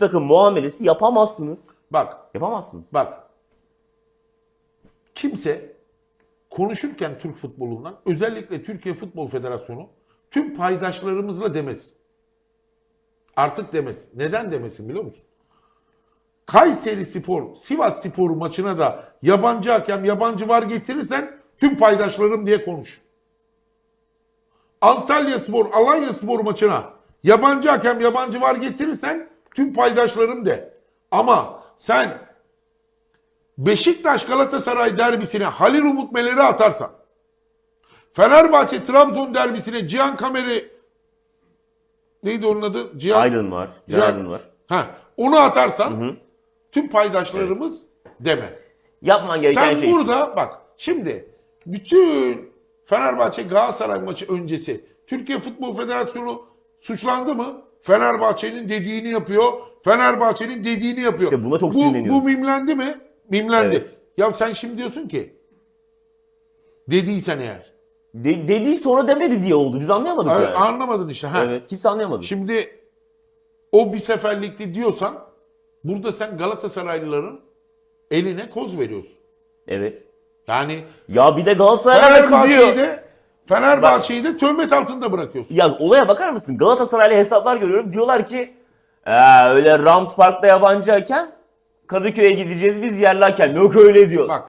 takım muamelesi yapamazsınız. Bak, Yapamazsınız. bak. Kimse konuşurken Türk futbolundan özellikle Türkiye Futbol Federasyonu tüm paydaşlarımızla demez. Artık demez. Neden demesin biliyor musun? Kayseri Spor, Sivas Spor maçına da yabancı hakem, yabancı var getirirsen tüm paydaşlarım diye konuş. Antalya Spor, Alanya Spor maçına yabancı hakem, yabancı var getirirsen tüm paydaşlarım de. Ama sen Beşiktaş Galatasaray derbisine Halil Umut Meler'i atarsan, Fenerbahçe Trabzon derbisine Cihan Kamer'i neydi onun adı? Cihan Aydın var. Cihan- Aydın var. Ha, onu atarsan tüm paydaşlarımız deme. Yapman gereken Sen şey. burada bak şimdi bütün Fenerbahçe Galatasaray maçı öncesi Türkiye Futbol Federasyonu suçlandı mı? Fenerbahçe'nin dediğini yapıyor. Fenerbahçe'nin dediğini yapıyor. İşte buna çok bu, sinirleniyoruz. bu mimlendi mi? Mimlendi. Evet. Ya sen şimdi diyorsun ki dediysen eğer. De- dediği sonra demedi diye oldu. Biz anlayamadık Ay- yani. Anlamadın işte. Ha. Evet. Kimse anlayamadı. Şimdi o bir seferlikti diyorsan burada sen Galatasaraylıların eline koz veriyorsun. Evet. Yani Ya bir de Galatasaray'a Fenerbahçe'yi kızıyor. de Fenerbahçe'yi de töhmet altında bırakıyorsun. Ya olaya bakar mısın? Galatasaray'la hesaplar görüyorum. Diyorlar ki "Ee, öyle Rams Park'ta yabancı hakem Kadıköy'e gideceğiz biz yerli hakem. Yok öyle diyor. Bak